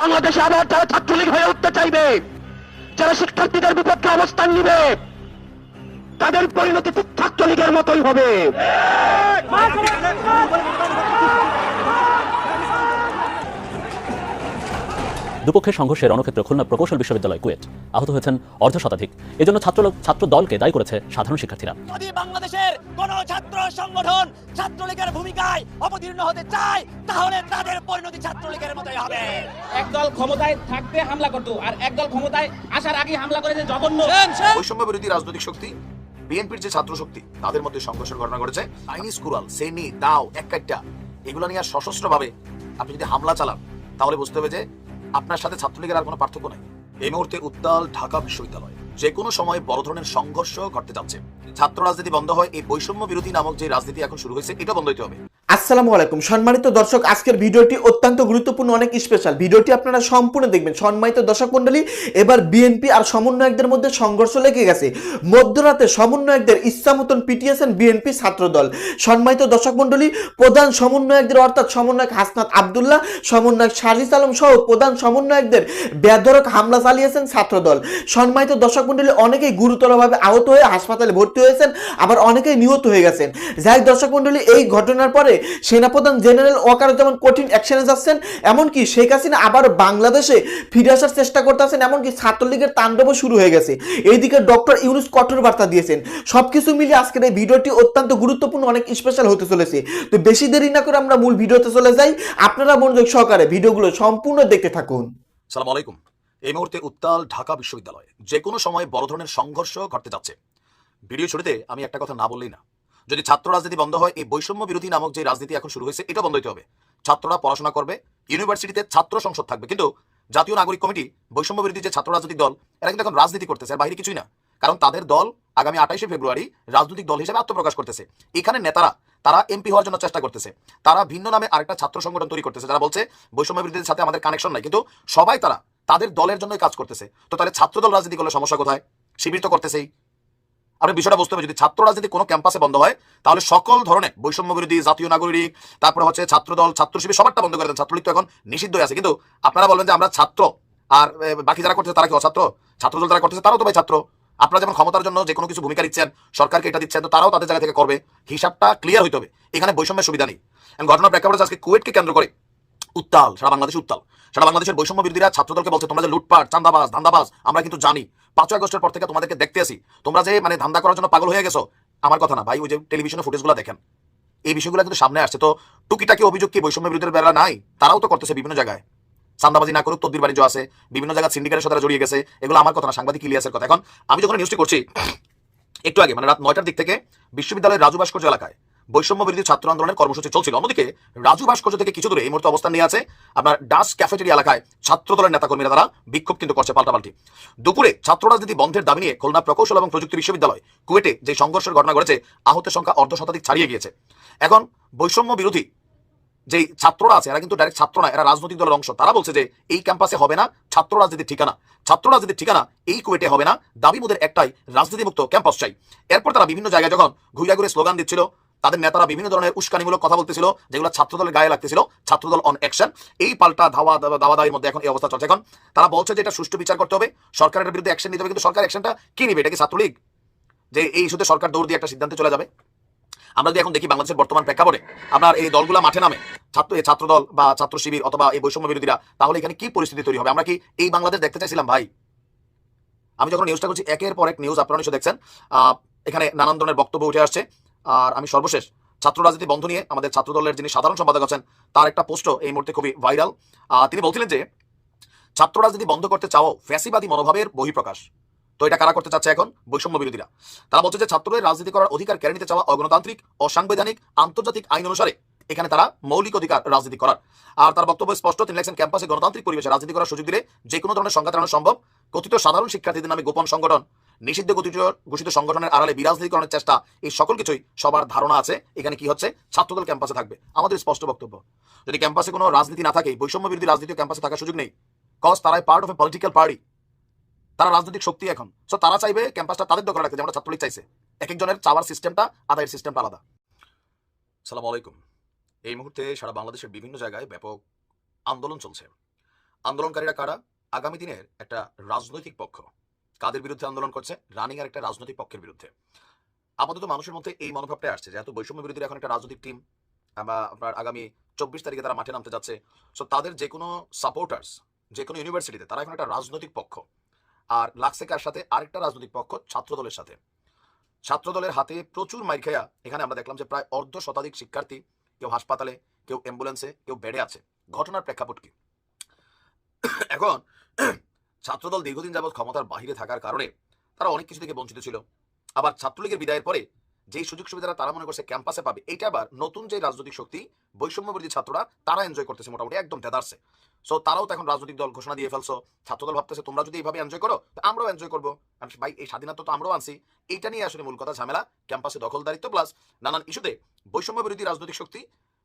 বাংলাদেশে আবার যারা ছাত্রলীগ হয়ে উঠতে চাইবে, যারা শিক্ষার্থীদের বিপক্ষে অবস্থান নিবে, তাদের পরিণতি ছাত্রলীগের মতোই হবে। দুপক্ষের সংঘর্ষে রণক্ষেত্র খুলনা প্রকৌশল বিশ্ববিদ্যালয় কুয়েট আহত হয়েছেন অর্ধ শতাধিক এজন্য ছাত্র ছাত্র দলকে দায়ী করেছে সাধারণ শিক্ষার্থীরা। যদি বাংলাদেশের কোন ছাত্র সংগঠন ছাত্রলীগের ভূমিকায় অবতীর্ণ হতে চায় তাহলে তাদের পরিণতি ছাত্রলীগের মতোই হবে। একদল ক্ষমতায় থাকতে হামলা করতো আর একদল ক্ষমতায় আসার আগে হামলা করে যে জঘন্য বৈষম্য বিরোধী রাজনৈতিক শক্তি বিএনপির যে ছাত্র শক্তি তাদের মধ্যে সংঘর্ষের ঘটনা ঘটেছে। চাইনিজ কুরাল সেনি দাও এক এগুলো নিয়ে আর সশস্ত্রভাবে আপনি যদি হামলা চালান তাহলে বুঝতে হবে যে আপনার সাথে ছাত্রলীগের আর কোনো পার্থক্য নাই। এই মুহূর্তে উত্তাল ঢাকা বিশ্ববিদ্যালয় যে কোনো সময় বড় ধরনের সংঘর্ষ ঘটতে যাচ্ছে। ছাত্র রাজনীতি বন্ধ হয়, এই বৈষম্য বিরোধী নামক যে রাজনীতি এখন শুরু হয়েছে, এটা বন্ধ হতে হবে। আসসালামু আলাইকুম। সম্মানিত দর্শক, আজকের ভিডিওটি অত্যন্ত গুরুত্বপূর্ণ, অনেক স্পেশাল ভিডিওটি আপনারা সম্পূর্ণ দেখবেন। সম্মানিত দর্শক মণ্ডলী, এবার বিএনপি আর সমন্বয়কদের মধ্যে সংঘর্ষ লেগে গেছে। মধ্যরাতে সমন্বয়কদের ইচ্ছা মতন পিটিয়েছেন বিএনপি ছাত্রদল। সম্মানিত দর্শক মণ্ডলী, প্রধান সমন্বয়কদের অর্থাৎ সমন্বয়ক হাসনাত আবদুল্লাহ, সমন্বয়ক শারিস আলম সহ প্রধান সমন্বয়কদের বেধরক হামলা চালিয়েছেন ছাত্রদল। সম্মানিত দর্শক মণ্ডলী, অনেকেই গুরুতরভাবে আহত হয়ে হাসপাতালে ভর্তি হয়েছেন, আবার অনেকেই নিহত হয়ে গেছেন। যাই দর্শক মণ্ডলী, এই ঘটনার পরে সেনাপ্রধান জেনারেল ওয়াকারুজ্জামান কঠিন অ্যাকশনে যাচ্ছেন, এমনকি শেখ হাসিনা আবার বাংলাদেশে ফিরে আসার চেষ্টা করতেছেন এমনকি ছাত্রলীগের তাণ্ডবও শুরু হয়ে গেছে। এইদিকে ডক্টর ইউনুস কঠোর বার্তা দিয়েছেন। সবকিছু মিলিয়ে আজকের এই ভিডিওটি অত্যন্ত গুরুত্বপূর্ণ, অনেক স্পেশাল হতে চলেছে। তো বেশি দেরি না করে আমরা মূল ভিডিওতে চলে যাই। আপনারা মনোযোগ সহকারে ভিডিওগুলো সম্পূর্ণ দেখতে থাকুন। সালাম আলাইকুম। এই মুহূর্তে উত্তাল ঢাকা বিশ্ববিদ্যালয় যে কোনো সময় বড় ধরনের সংঘর্ষ ঘটতে যাচ্ছে। ভিডিও শুরুতে আমি একটা কথা না বললেই না। যদি ছাত্র রাজনীতি বন্ধ হয়, এই বৈষম্য বিরোধী নামক যে রাজনীতি এখন শুরু হয়েছে, এটা বন্ধ হতে হবে। ছাত্ররা পড়াশোনা করবে, ইউনিভার্সিটিতে ছাত্র সংসদ থাকবে। কিন্তু জাতীয় নাগরিক কমিটি, বৈষম্য বিরোধী যে ছাত্র রাজনৈতিক দল, এরা কিন্তু এখন রাজনীতি করতেছে, আর বাইরে কিছুই না। কারণ তাদের দল আগামী আঠাইশে ফেব্রুয়ারি রাজনৈতিক দল হিসেবে আত্মপ্রকাশ করতেছে। এখানে নেতারা, তারা এমপি হওয়ার জন্য চেষ্টা করতেছে। তারা ভিন্ন নামে আরেকটা ছাত্র সংগঠন তৈরি করতেছে, যারা বলছে বৈষম্য বিরোধীদের সাথে আমাদের কানেকশন নাই। কিন্তু সবাই তারা তাদের দলের জন্যই কাজ করতেছে। তো তাহলে ছাত্রদল রাজনীতি করলে সমস্যা কোথায়? শিবির তো করতেছেই। আপনি বিষয়টা বুঝতে হবে, যদি ছাত্র রাজনীতি কোনো ক্যাম্পাসে বন্ধ হয়, তাহলে সকল ধরনের বৈষম্য বিরোধী, জাতীয় নাগরিক, তারপরে হচ্ছে ছাত্রদল ছাত্র শিবির, সবারটা বন্ধ করে দেন। ছাত্রলীগ তো এখন নিষিদ্ধ আছে। কিন্তু আপনারা বলবেন যে আমরা ছাত্র, আর বাকি যারা করতেছে তারা কি অছাত্র? ছাত্রদল যারা করতেছে তারাও তো ভাই ছাত্র। আপনারা যেমন ক্ষমতার জন্য যে কোনো কিছু ভূমিকা দিচ্ছেন সরকারকে এটা দিচ্ছেন, তো তারাও তাদের জায়গা থেকে করবে। হিসাবটা ক্লিয়ার হইতে হবে। এখানে বৈষম্যের সুবিধা নেই। ঘটনার প্রেক্ষাপটে আজকে কুয়েটকে কেন্দ্র করে উত্তাল, সারা বাংলাদেশ উত্তাল। সারা বাংলাদেশের বৈষম্য বিরোধীরা ছাত্রদলকে বলছে, তোমরা যে লুটপাট চান্দাবাজ ধান্দাবাজ, আমরা কিন্তু জানি। পাঁচই আগস্টের পর থেকে তোমাদেরকে দেখতে আসি। তোমরা যে মানে ধান্দা করার জন্য পাগল হয়ে গেছো, আমার কথা না। ভাই, ওই যে টেলিভিশনে ফুটেজগুলো দেখেন। এই বিষয়গুলো কিন্তু সামনে আসছে। তো টুকিটাকি অভিযোগ কি বৈষম্য বিরোধীদের বেলা নাই? তারাও তো করতেছে বিভিন্ন জায়গায়। চান্দাবাজি না করুক, তদ্বির বাণিজ্য আছে, বিভিন্ন জায়গায় সিন্ডিকেটের সাথে জড়িয়ে গেছে, এগুলো আমার কথা না, সাংবাদিক ইলিয়াসের কথা। এখন আমি যখন নিউজটি করছি, একটু আগে মানে রাত নয়টার দিক থেকে বিশ্ববিদ্যালয়ের রাজু ভাস্কর্য এলাকায় বৈষম্য বিরোধী ছাত্র আন্দোলনের কর্মসূচি চলছিল। অন্যদিকে, রাজু ভাস্কর্য থেকে কিছু দূরে এই মুহূর্তে অবস্থান নিয়ে আছে আপনার ডাস ক্যাফেটেরিয়া এলাকায় ছাত্র দলের নেতাকর্মীরা তারা বিক্ষোভ কিন্তু করছে পাল্টাপাল্টি। দুপুরে ছাত্র রাজনীতি বন্ধের দাবি নিয়ে খুলনা প্রকৌশল এবং প্রযুক্তি বিশ্ববিদ্যালয় কুয়েটে যে সংঘর্ষের ঘটনা ঘটেছে, আহতের সংখ্যা অর্ধ শতাধিক ছাড়িয়ে গিয়েছে। এখন বৈষম্য বিরোধী যেই ছাত্ররা আছে, এরা কিন্তু ডাইরেক্ট ছাত্র না এরা রাজনৈতিক দলের অংশ। তারা বলছে যে, এই ক্যাম্পাসে হবে না ছাত্র রাজনীতির ঠিকানা। ছাত্র রাজনীতির ঠিকানা এই কুয়েটে হবে না, দাবি মোদের একটাই, রাজনীতিমুক্ত ক্যাম্পাস চাই। এরপর তারা বিভিন্ন জায়গায় যখন ঘুরে ঘুরে স্লোগান দিচ্ছিল তাদের নেতারা বিভিন্ন ধরনের উস্কানিমূলক কথা বলতেছিল, যেগুলো ছাত্রদলের গায়ে লাগতেছিল, ছাত্রদল অন অ্যাকশন এই পাল্টা ধাওয়া দাওয়া দাওয়ার মধ্যে এখন এই অবস্থা চলছে। এখন তারা বলছে যে এটা সুষ্ঠু বিচার করতে হবে, সরকারের বিরুদ্ধে অ্যাকশন নিতে হবে, কিন্তু সরকার অ্যাকশনটা কি নিবে? এটা কি ছাত্রলীগ? যে এই ইস্যুতে সরকার দৌড় দিয়ে একটা সিদ্ধান্তে চলে যাবে? আমরা যদি এখন দেখি বাংলাদেশের বর্তমান প্রেক্ষাপটে, আপনার এই দলগুলা মাঠে নামে, ছাত্র, এই ছাত্র দল বা ছাত্র শিবির অথবা এই বৈষম্য বিরোধীরা, তাহলে এখানে কি পরিস্থিতি তৈরি হবে? আমরা কি এই বাংলাদেশ দেখতে চাইছিলাম ভাই? আমি যখন নিউজটা করছি, একের পর এক নিউজ আপনারা নিশ্চয় দেখছেন। এখানে নানান ধরনের বক্তব্য উঠে আসছে। আর আমি সর্বশেষ ছাত্র রাজনীতি বন্ধ নিয়ে আমাদের ছাত্র দলের যিনি সাধারণ সম্পাদক আছেন, তার একটা পোস্টও এই মুহূর্তে খুবই ভাইরাল। তিনি বলছিলেন যে ছাত্র রাজনীতি বন্ধ করতে চাও ফ্যাসিবাদী মনোভাবের বহিঃপ্রকাশ। তো এটা কারা করতে চাচ্ছে এখন? বৈষম্য বিরোধীরা। তারা বলছে যে, ছাত্রদের রাজনীতি করার অধিকার কেড়ে নিতে চাওয়া অগণতান্ত্রিক, অসাংবিধানিক, আন্তর্জাতিক আইন অনুসারে এখানে তারা মৌলিক অধিকার রাজনীতি করার। আর তার বক্তব্য স্পষ্ট, তিনি লেখছেন ক্যাম্পাসে গণতান্ত্রিক পরিবেশে রাজনীতি করার সুযোগ দিলে যে কোনো ধরনের সংঘাত সম্ভব। কথিত সাধারণ শিক্ষার্থীদের নামে গোপন সংগঠন নিষিদ্ধ গঠিত, ঘোষিত সংগঠনের আড়ালে বিরাজনীতিকরণের চেষ্টা এই সকল কিছুই সবার ধারণা আছে। এখানে কি হচ্ছে? ছাত্রদল ক্যাম্পাসে থাকবে। আমাদের স্পষ্ট বক্তব্য। যদি ক্যাম্পাসে কোনো রাজনীতি না থাকে বৈষম্য বিরোধী রাজনীতি ক্যাম্পাসে থাকার সুযোগ নেই। কজ তারাই part of a political party তারা রাজনৈতিক শক্তি এখন। সো তারা চাইবে ক্যাম্পাসটা তাদের দখলে রাখতে যেমন ছাত্রলীগ চাইছে। এক একজনের চাওয়ার সিস্টেমটা আদায়ের সিস্টেমটা আলাদা। সালাম আলাইকুম। এই মুহূর্তে সারা বাংলাদেশের বিভিন্ন জায়গায় ব্যাপক আন্দোলন চলছে। আন্দোলনকারীরা কারা? আগামী দিনের একটা রাজনৈতিক পক্ষ। কাদের বিরুদ্ধে আন্দোলন করছে? রানিং আর একটা রাজনৈতিক পক্ষের বিরুদ্ধে। আপাতত মানুষের মধ্যে এই মনোভাবটা আসছে যেহেতু বৈষম্য বিরোধীর এখন একটা রাজনৈতিক টিম আপনার আগামী চব্বিশ তারিখে তারা মাঠে নামতে যাচ্ছে। সো তাদের যে কোনো সাপোর্টার্স যে কোনো ইউনিভার্সিটিতে তারা এখন একটা রাজনৈতিক পক্ষ। আর লাক্সেকার সাথে আরেকটা রাজনৈতিক পক্ষ ছাত্র দলের সাথে। ছাত্র দলের হাতে প্রচুর মাইর খেয়া এখানে আমরা দেখলাম যে প্রায় অর্ধ শতাধিক শিক্ষার্থী কেউ হাসপাতালে, কেউ অ্যাম্বুলেন্সে কেউ বেডে আছে। ঘটনার প্রেক্ষাপট কি? এখন ছাত্রদল দীর্ঘদিন যাবৎ ক্ষমতার বাহিরে থাকার কারণে তারা অনেক কিছু থেকে বঞ্চিত ছিল। আবার ছাত্রলীগের বিদায়ের পরে যেই সুযোগ সুবিধাটা তারা মনে করছে ক্যাম্পাসে পাবে এটা আবার নতুন যে রাজনৈতিক শক্তি, বৈষম্যবিরোধী ছাত্ররা, তারা এনজয় করতেছে মোটামুটি একদম তেদারছে সো তারাও তো এখন রাজনৈতিক দল ঘোষণা দিয়ে ফেলছো। ছাত্রদল ভাবতেছে, তোমরা যদি এইভাবে এনজয় করো, তো আমরাও এনজয় করব। ভাই, এই স্বাধীনতা তো আমরাও আনছি। এইটা নিয়ে আসলে মূল কথা, ঝামেলা। ক্যাম্পাসে দখলদারিত্ব প্লাস নানান ইস্যুতে বৈষম্য বিরোধী রাজনৈতিক শক্তি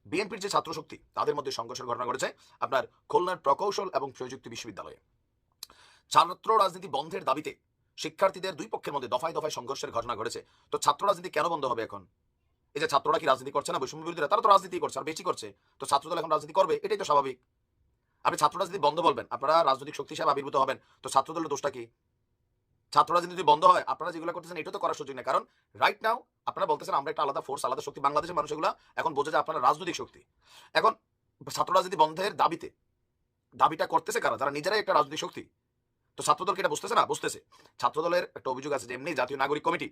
বিএনপির যে ছাত্র শক্তি তাদের মধ্যে সংঘর্ষের ঘটনা ঘটেছে। আপনার খুলনার প্রকৌশল এবং প্রযুক্তি বিশ্ববিদ্যালয়ে। ছাত্র রাজনীতি বন্ধের দাবিতে শিক্ষার্থীদের দুই পক্ষের মধ্যে দফায় দফায় সংঘর্ষের ঘটনা ঘটেছে। তো ছাত্র রাজনীতি কেন বন্ধ হবে এখন? এই যে ছাত্ররা কি রাজনীতি করছে না? বৈষম্য বিরোধীরা, তারা তো রাজনীতি করছে, আর বেশি করছে। তো ছাত্রদল এখন রাজনীতি করবে, এটাই তো স্বাভাবিক। আপনি ছাত্র রাজনীতি বন্ধ বলবেন, আপনারা রাজনৈতিক শক্তি হিসাবে আবির্ভূত হবেন, তো ছাত্রদলের দোষটা কি? ছাত্র রাজনীতি বন্ধ হয়, আপনারা যেগুলো করতেছেন এটা তো করার সুযোগ নেই। কারণ রাইট নাও আপনারা বলতেছেন আমরা একটা আলাদা ফোর্স আলাদা শক্তি, বাংলাদেশের মানুষ এগুলো এখন বোঝে যে আপনারা রাজনৈতিক শক্তি। এখন ছাত্র রাজনীতি বন্ধের দাবিতে, দাবিটা করতেছে কারা? যারা নিজেরাই একটা রাজনৈতিক শক্তি। তো ছাত্রদলকে এটা বুঝতেছে না? বুঝতেছে। ছাত্রদলের একটা অভিযোগ আছে যে এমনি জাতীয় নাগরিক কমিটি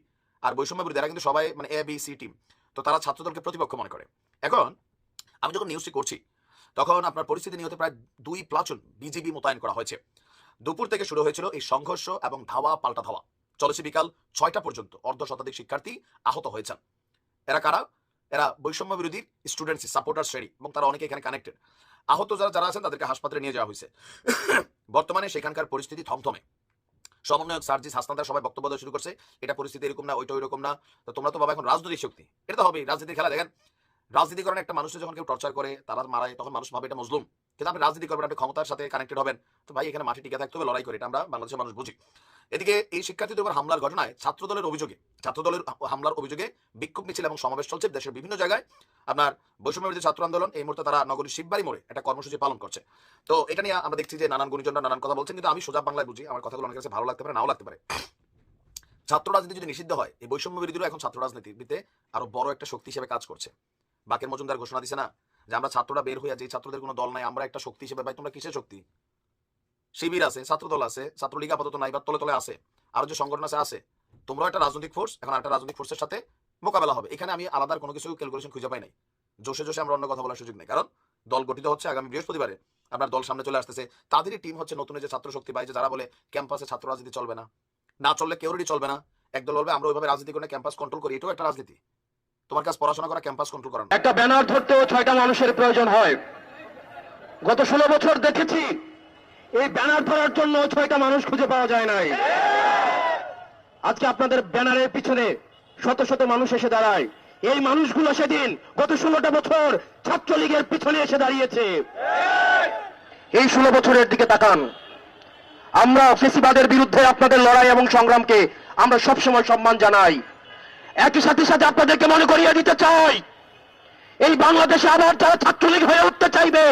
আর বৈষম্য বিরোধী, এরা কিন্তু সবাই মানে এ বি সি টিম তো তারা ছাত্রদলকে প্রতিপক্ষ মনে করে। এখন আমি যখন নিউজটি করছি, তখন আপনার পরিস্থিতি নিয়ে প্রায় দুই প্লাচুন বিজিবি মোতায়েন করা হয়েছে। দুপুর থেকে শুরু হয়েছিল এই সংঘর্ষ এবং ধাওয়া, পাল্টা ধাওয়া। চলেছে বিকাল ছয়টা পর্যন্ত। অর্ধ শতাধিক শিক্ষার্থী আহত হয়েছেন। এরা কারা? এরা বৈষম্য বিরোধী স্টুডেন্টস সাপোর্টার শ্রেণি এবং তারা অনেকে এখানে কানেক্টেড আহত যারা যারা আছেন তাদেরকে হাসপাতালে নিয়ে যাওয়া হয়েছে। বর্তমানে সেখানকার পরিস্থিতি থমথমে। সমন্বয়ক সার্জি হাসনাদার সবাই বক্তব্য দেওয়া শুরু করছে, এটা পরিস্থিতি এরকম না, ওইটা ওইরকম না। তো তোমরা তো বাবা এখন রাজনৈতিক শক্তি, এটা তো হবেই, রাজনীতির খেলা। দেখেন রাজনীতি করেন একটা মানুষকে যখন কেউ টর্চার করে, তারা মারায়, তখন মানুষ ভাবে এটা মজলুম। কিন্তু আপনি রাজনীতি করবেন, আপনি ক্ষমতার সাথে কানেক্টেড হবেন। তো ভাই, এখানে মাঠে টিকে থাকতে হবে, লড়াই করে, এটা আমরা বাংলাদেশের মানুষ বুঝি। এদিকে এই শিক্ষার্থীদের উপর হামলার ঘটনায় ছাত্রদলের অভিযোগে, ছাত্রদলের হামলার অভিযোগে বিক্ষোভ মিছিল এবং সমাবেশ চলছে দেশের বিভিন্ন জায়গায়। আপনার বৈষম্য বিরোধী ছাত্র আন্দোলন, এই মুহূর্তে তারা নগরীর শিববাড়ি মোড়ে একটা কর্মসূচি পালন করছে। তো এটা নিয়ে আমরা দেখছি যে নানান গুণীজনরা নানান কথা বলছেন, কিন্তু আমি সোজা বাংলায় বুঝি, আমার কথাগুলো অনেকের কাছে ভালো লাগতে পারে, নাও লাগতে পারে। ছাত্র রাজনীতি যদি নিষিদ্ধ হয়, এই বৈষম্য বিরোধীরা এখন ছাত্র রাজনীতিতে আরও বড় একটা শক্তি হিসেবে কাজ করছে। বাকের মজুমদার ঘোষণা দিছে না যে আমরা ছাত্ররা বের হইয়া যে ছাত্রদের কোনো দল নাই, আমরা একটা শক্তি হিসেবে, ভাই, তোমরা কিসের শক্তি? শিবির আছে, ছাত্রদল আছে, ছাত্রলীগ আপাতত নাই, বা তলে তলে আছে, আরও যে সংগঠন আছে আছে। তোমরাও একটা রাজনৈতিক ফোর্স এখন একটা রাজনৈতিক ফোর্সের সাথে মোকাবেলা হবে। এখানে আমি আলাদার কোনো কিছু ক্যালকুলেশন খুঁজে পাই নাই। জোশে জোশে আমরা অন্য কথা বলার সুযোগ নেই। কারণ দল গঠিত হচ্ছে আগামী বৃহস্পতিবারে। আপনার দল সামনে চলে আসতেছে। তাদেরই টিম হচ্ছে নতুন যে ছাত্র শক্তি বাইরে যারা বলে ক্যাম্পাসে ছাত্র রাজনীতি চলবে না। না চললে কেউরই চলবে না। একদল বলবে, আমরা ওইভাবে রাজনীতি করে ক্যাম্পাস কন্ট্রোল করি। এটাও একটা রাজনীতি। তোমার কাছে পড়াশোনা করা ক্যাম্পাস কন্ট্রোল করা একটা ব্যানার ধরতেও ছয়টা মানুষের প্রয়োজন হয়। গত ষোলো বছর দেখেছি, এই ব্যানার ধরার জন্য ছয়টা মানুষ খুঁজে পাওয়া যায় নাই। আজকে আপনাদের ব্যানারের পিছনে শত শত মানুষ এসে দাঁড়ায়। এই মানুষগুলো সেদিন গত ষোলোটা বছর ছাত্রলীগের পিছনে এসে দাঁড়িয়েছে। এই ষোলো বছরের দিকে তাকান। আমরা ফেসিবাদের বিরুদ্ধে আপনাদের লড়াই এবং সংগ্রামকে আমরা সবসময় সম্মান জানাই। একই সাথে সাথে আপনাদেরকে মনে করিয়ে দিতে চাই। এই বাংলাদেশে আবার যারা ছাত্রলীগ হয়ে উঠতে চাইবে,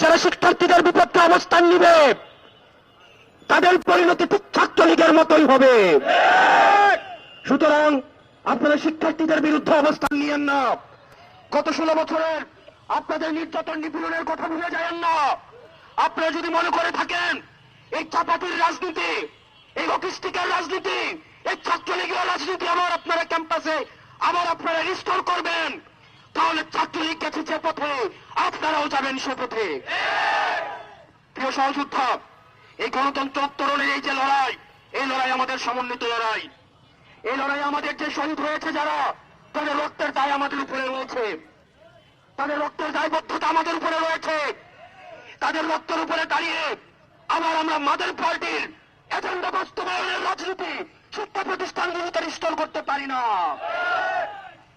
যারা শিক্ষার্থীদের বিপক্ষে অবস্থান নিবে, তাদের পরিণতি ছাত্রলীগের মতোই হবে। সুতরাং আপনারা শিক্ষার্থীদের বিরুদ্ধে অবস্থান নিয়েন না। গত ষোলো বছরের আপনাদের নির্যাতন নিপীড়নের কথা ভুলে যায়েন না। আপনারা যদি মনে করে থাকেন, এই চাপাতির রাজনীতি, এই লকিস্টিকের রাজনীতি এই ছাত্রলীগের রাজনীতি আবার আপনারা ক্যাম্পাসে আবার আপনারা রিস্টোর করবেন। তাহলে ছাত্রলীগ গেছে যে পথে, আপনারাও যাবেন সে পথে। প্রিয় সহযোদ্ধা, এই গণতন্ত্র উত্তরণের এই যে লড়াই, এই লড়াই আমাদের সমন্বিত লড়াই। এই লড়াই আমাদের যে শহীদ হয়েছে যারা, তাদের রক্তের দায় আমাদের উপরে রয়েছে। তাদের রক্তের দায়বদ্ধতা আমাদের উপরে রয়েছে। তাদের রক্তের উপরে দাঁড়িয়ে আবার আমরা মাদার পার্টির এজেন্ডা বাস্তবায়নের রাজনীতি শিক্ষা প্রতিষ্ঠানগুলোতে রিস্টোর করতে পারি না।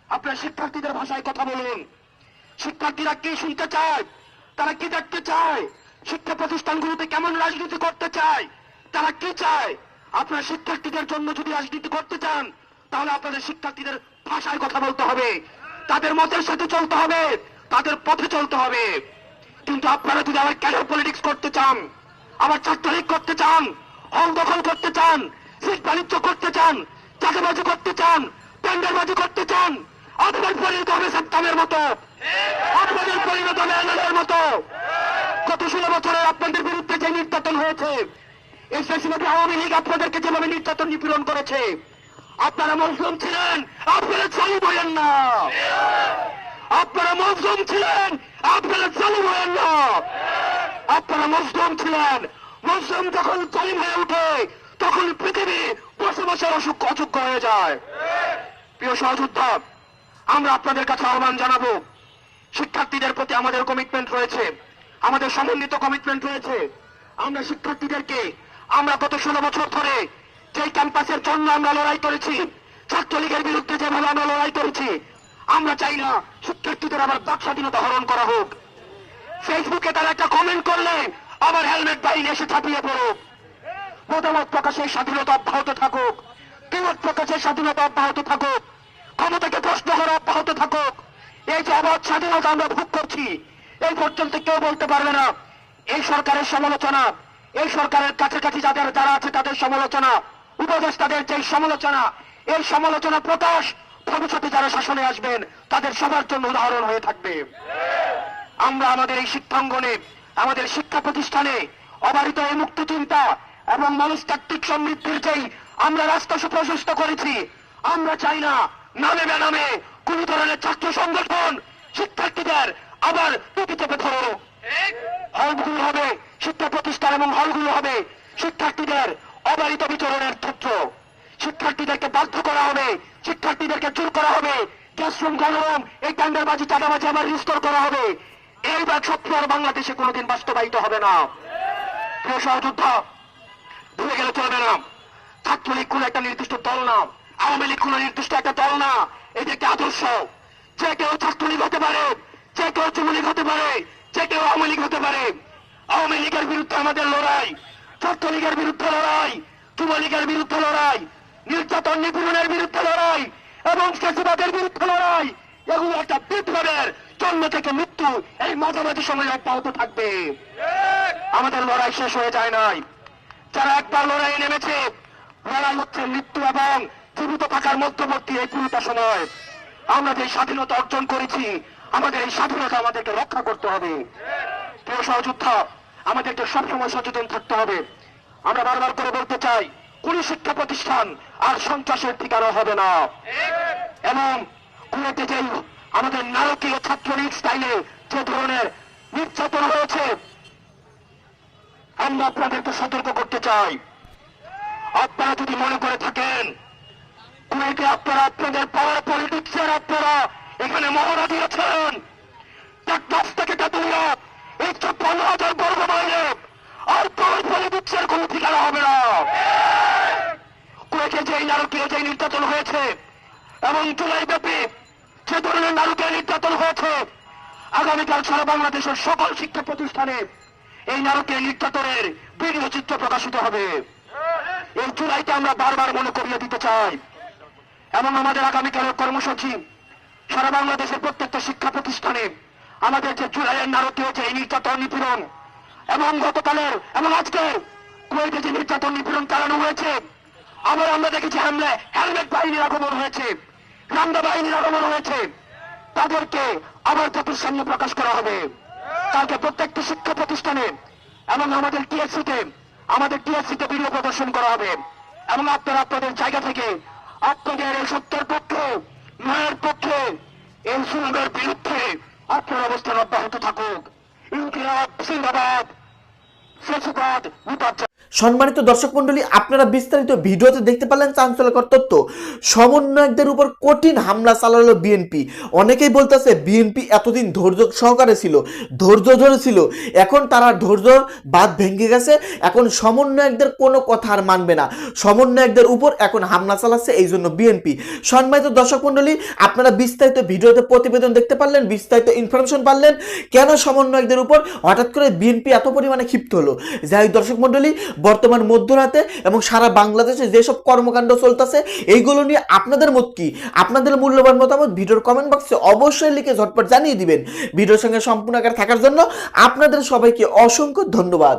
আপনার শিক্ষার্থীদের ভাষায় কথা বলুন। শিক্ষার্থীরা কি শুনতে চায়? তারা কি দেখতে চায়? শিক্ষা প্রতিষ্ঠানগুলোতে কেমন রাজনীতি করতে চায়? তারা কি চায়? আপনার শিক্ষার্থীদের জন্য যদি রাজনীতি করতে চান, তাহলে আপনাদের শিক্ষার্থীদের ভাষায় কথা বলতে হবে। তাদের মতের সাথে চলতে হবে। তাদের পথে চলতে হবে। কিন্তু আপনারা যদি আবার ক্যাডার পলিটিক্স করতে চান, আবার ছাত্রলীগ করতে চান, হল দখল করতে চান সিট বাণিজ্য করতে চান, চাঁদাবাজি করতে চান, টেন্ডারবাজি করতে চান আপনাদের পরিণত হবে সাত্তামের মতো। আপনাদের পরিণত হবে আনালের মতো। গত ষোলো বছরে আপনাদের বিরুদ্ধে যে নির্যাতন হয়েছে, এই ফেসিবাদী আওয়ামী লীগ আপনাদেরকে যেভাবে নির্যাতন নিপীড়ন করেছে, আপনারা মজলুম ছিলেন, আপনারা চালু বলেন না। আপনারা মজলুম ছিলেন, আপনারা চালু হয়েন না। আপনারা মজলুম ছিলেন। মজলুম যখন চালিম হয়ে ওঠে তখন পৃথিবী বসবাসের অসুখ অযোগ্য হয়ে যায়। প্রিয় সহযোদ্ধা, আমরা আপনাদের কাছে আহ্বান জানাব, শিক্ষার্থীদের প্রতি আমাদের কমিটমেন্ট রয়েছে, আমাদের সমন্বিত কমিটমেন্ট রয়েছে। আমরা শিক্ষার্থীদেরকে, আমরা গত ষোলো বছর ধরে যে ক্যাম্পাসের জন্য আমরা লড়াই করেছি, ছাত্রলীগের বিরুদ্ধে যেভাবে আমরা লড়াই করেছি, আমরা চাই না শিক্ষার্থীদের আবার বাক স্বাধীনতা হরণ করা হোক। ফেসবুকে তারা একটা কমেন্ট করলে, আবার হেলমেট বাহিনী এসে ছাপিয়ে পড়ুক। মতামত প্রকাশের স্বাধীনতা অব্যাহত থাকুক। কিমত প্রকাশের স্বাধীনতা অব্যাহত থাকুক। ক্ষমতাকে প্রশ্ন করা অব্যাহত থাকুক। এই যে অবাধ স্বাধীনতা আমরা ভোগ করছি, এই পর্যন্ত কেউ বলতে পারবে না। এই সরকারের সমালোচনা, এই সরকারের কাছাকাছি যাদের যারা আছে তাদের সমালোচনা, উপদেষ্টাদের যে সমালোচনা, এই সমালোচনা প্রকাশ ভবিষ্যতে যারা শাসনে আসবেন, তাদের সবার জন্য উদাহরণ হয়ে থাকবে। আমরা আমাদের এই শিক্ষাঙ্গনে, আমাদের শিক্ষা প্রতিষ্ঠানে অবারিত এই মুক্ত চিন্তা এবং মনস্তাত্ত্বিক সমৃদ্ধির যেই আমরা রাস্তা সুপ্রশস্ত করেছি, আমরা চাই না নামে বেনামে কোন ধরনের ছাত্র সংগঠন শিক্ষার্থীদের আবার টুপি চেপে ধরো। হলগুলো হবে শিক্ষা প্রতিষ্ঠান এবং হলগুলো হবে শিক্ষার্থীদের অবারিত বিচরণের ক্ষেত্র শিক্ষার্থীদেরকে বাধ্য করা হবে, শিক্ষার্থীদেরকে চুর করা হবে ক্লাসরুম গণরুম এই টেন্ডারবাজি চাঁদাবাজি আবার রিস্টোর করা হবে। এই বা স্বপ্ন আর বাংলাদেশে কোনোদিন বাস্তবায়িত হবে না। প্রিয় সহযোদ্ধা ভুলে গেলে চলবে না। ছাত্রলীগ কোন একটা নির্দিষ্ট দল না। আওয়ামী লীগ কোন নির্দিষ্ট একটা দল না। এটি একটি আদর্শ। যে কেউ ছাত্রলীগ হতে পারে যে কেউ যুবলীগ হতে পারে যে কেউ আওয়ামী লীগ হতে পারে। আওয়ামী লীগের বিরুদ্ধে আমাদের লড়াই ছাত্রলীগের বিরুদ্ধে লড়াই যুবলীগের বিরুদ্ধে লড়াই নির্যাতন নিপীড়নের বিরুদ্ধে লড়াই এবং ফেসিবাদের বিরুদ্ধে লড়াই এগুলো একটা বিপ্লবের জন্ম থেকে মৃত্যু এই মাঝামাঝি সময় অব্যাহত থাকবে। আমাদের লড়াই শেষ হয়ে যায় নাই। যারা একবার লড়াইয়ে নেমেছে, লড়াই হচ্ছে মৃত্যু এবং জীবিত থাকার মধ্যবর্তী এই পুরোটা সময়। আমরা যে স্বাধীনতা অর্জন করেছি, আমাদের এই স্বাধীনতা আমাদেরকে রক্ষা করতে হবে। প্রিয় সহযোদ্ধা, আমাদেরকে সবসময় সচেতন থাকতে হবে। আমরা বারবার করে বলতে চাই, কোন শিক্ষা প্রতিষ্ঠান আর সন্ত্রাসের ঠিকানা হবে না। এবং কুয়েতে যে আমাদের নারকীয় ছাত্রলীগ স্টাইলে যে ধরনের নির্যাতন হয়েছে আমরা আপনাদেরকে সতর্ক করতে চাই। আপনারা যদি মনে করে থাকেন, কুয়েতে আপনারা, আপনাদের পাওয়ার পলিটিক্সের আপনারা এখানে মহড়া দিয়েছেন। টেকনাফ থেকে তেতুলিয়া এই ছাপ্পান্ন হাজার বর্গ মাইলে আর পাওয়ার পলিটিক্সের কোন ঠিকানা হবে না। কুয়েতে যেই নারকীয় যেই নির্যাতন হয়েছে, এবং জুলাই ব্যাপী যে ধরনের নারকীয় নির্যাতন হয়েছে, আগামীকাল সারা বাংলাদেশের সকল শিক্ষা প্রতিষ্ঠানে এই নারকীয় নির্যাতনের ভিডিও চিত্র প্রকাশিত হবে। এই জুলাইতে আমরা বারবার মনে করিয়ে দিতে চাই। এবং আমাদের আগামীকালের কর্মসূচি সারা বাংলাদেশের প্রত্যেকটা শিক্ষা প্রতিষ্ঠানে আমাদের যে জুলাইয়ের যে এই নির্যাতন নিপীড়ন এবং গতকালের এবং আজকের কুয়েতে যে নির্যাতন নিপীড়ন চালানো হয়েছে, আবার আমরা দেখেছি হামলে হেলমেট বাহিনীর আগমন হয়েছে, রামদা বাহিনীর আগমন হয়েছে। তাদেরকে আবার জাতির সামনে প্রকাশ করা হবে। কালকে প্রত্যেকটি শিক্ষা প্রতিষ্ঠানে এবং আমাদের টিএসসিতে আমাদের টিএসসিতে ভিডিও প্রদর্শন করা হবে। এবং আপনারা আপনাদের জায়গা থেকে আপনাদের এই সত্যের পক্ষে মায়ের পক্ষে, এই সুন্দর বিরুদ্ধে আপনার অবস্থান অব্যাহত থাকুক। ইনকিলাব, সিন্দাবাদ শেষবাদ মুতাজ্জা সম্মানিত দর্শক মন্ডলী আপনারা বিস্তারিত ভিডিওতে দেখতে পারলেন চাঞ্চল্যকর তথ্য। সমন্বয়কদের উপর কঠিন হামলা চালালো বিএনপি। অনেকেই বলতেছে, বিএনপি এতদিন ধৈর্য সহকারে ছিল, ধৈর্য ধরেছিল এখন তারা ধৈর্য বাদ ভেঙে গেছে। এখন সমন্বয়কদের কোনো কথা আর মানবে না। সমন্বয়কদের উপর এখন হামলা চালাচ্ছে এই জন্য বিএনপি। সম্মানিত দর্শক মন্ডলী আপনারা বিস্তারিত ভিডিওতে প্রতিবেদন দেখতে পারলেন, বিস্তারিত ইনফরমেশন পারলেন। কেন সমন্বয়কদের উপর হঠাৎ করে বিএনপি এত পরিমাণে ক্ষিপ্ত হলো? যাই দর্শক মন্ডলী বর্তমান মধ্যরাতে এবং সারা বাংলাদেশে যেসব কর্মকাণ্ড চলতেছে, এইগুলো নিয়ে আপনাদের মত কি? আপনাদের মূল্যবান মতামত ভিডিওর কমেন্ট বক্সে অবশ্যই লিখে ঝটপট জানিয়ে দিবেন। ভিডিওর সঙ্গে সম্পূর্ণ আকার থাকার জন্য আপনাদের সবাইকে অসংখ্য ধন্যবাদ।